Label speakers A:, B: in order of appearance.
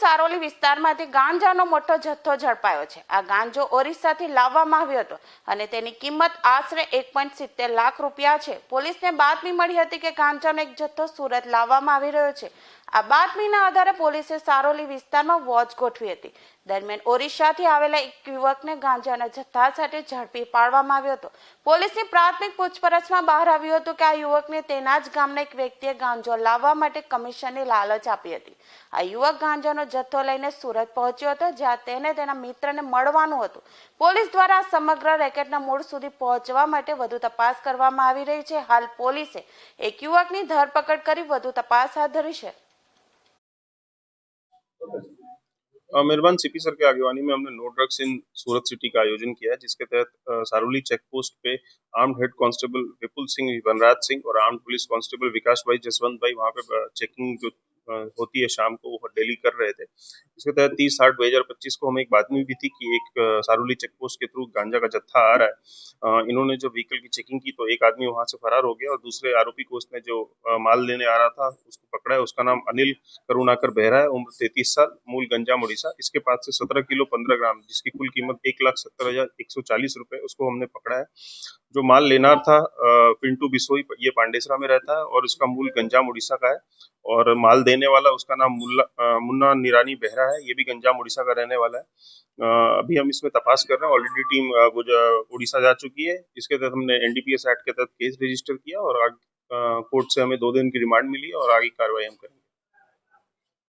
A: સારોલી વિસ્તારમાંથી ગાંજાનો મોટો જથ્થો ઝડપાયો છે. આ ગાંજો ઓરિસ્સાથી લાવવામાં આવ્યો હતો અને તેની કિંમત આશરે એક પોઈન્ટ સિત્તેર લાખ રૂપિયા છે. પોલીસને બાતમી મળી હતી કે ગાંજાનો એક જથ્થો સુરત લાવવામાં આવી રહ્યો છે. આ બાતમીના આધારે પોલીસે સારોલી વિસ્તારમાં વોચ ગોઠવી હતી. દરમિયાન ઓરિસ્સાથી આવેલા એક યુવકને ગાંજાના જથ્થા સાથે ઝડપી પાડવામાં આવ્યો હતો. પોલીસની પ્રાથમિક પૂછપરછમાં બહાર આવ્યું હતું કે આ યુવકને તેના જ ગામના એક વ્યક્તિએ ગાંજો લાવવા માટે કમિશનની લાલચ આપી હતી. આ યુવક ગાંજાનો જથ્થો લઈને સુરત પહોંચ્યો હતો, જ્યાં તેને તેના મિત્રને મળવાનું હતું. પોલીસ દ્વારા આ સમગ્ર રેકેટના મૂળ સુધી પહોંચવા માટે વધુ તપાસ કરવામાં આવી રહી છે. હાલ પોલીસે એક યુવકની ધરપકડ કરી વધુ તપાસ હાથ ધરી છે.
B: मेहरबान सीपी सर के आगेवानी में हमने no drugs in Surat city का आयोजन किया है, जिसके तहत सारूली चेक पोस्ट पे armed head constable Vipul Singh Vanraj Singh और आर्म्ड पुलिस कांस्टेबल विकास भाई जसवंत भाई वहाँ पे चेकिंग जो होती है, शाम को वो डेली कर रहे थे। इसके तहत तीस आठ दो हज़ार पच्चीस को हमें एक बातमी भी थी कि एक सारोली चेक पोस्ट के थ्रू गांजा का जत्था आ रहा है। इन्होंने जो व्हीकल की चेकिंग की तो एक आदमी वहाँ से फरार हो गया और दूसरे आरोपी को उसने जो माल लेने आ रहा था उसको पकड़ा है। उसका नाम अनिल करुणाकर बेहरा है, उम्र तैतीस साल, मूल गंजाम उड़ीसा इसके पास से सत्रह किलो पंद्रह ग्राम, जिसकी कुल कीमत एक लाख सत्तर हज़ार एक सौ चालीस रुपए उसको हमने पकड़ा है। जो माल लेनार था पिंटू बिसोई ये पांडेसरा में रहता है और इसका मूल गंजाम उड़ीसा का है और माल देने वाला उसका नाम मुल्ला मुन्ना निरानी बेहरा है, ये भी गंजाम उड़ीसा का रहने वाला है। अभी हम इसमें तपास कर रहे हैं ऑलरेडी टीम उड़ीसा जा चुकी है, इसके तहत हमने एनडीपीएस एक्ट के तहत केस रजिस्टर किया और कोर्ट से हमें दो दिन की रिमांड मिली और आगे कार्रवाई हम करेंगे।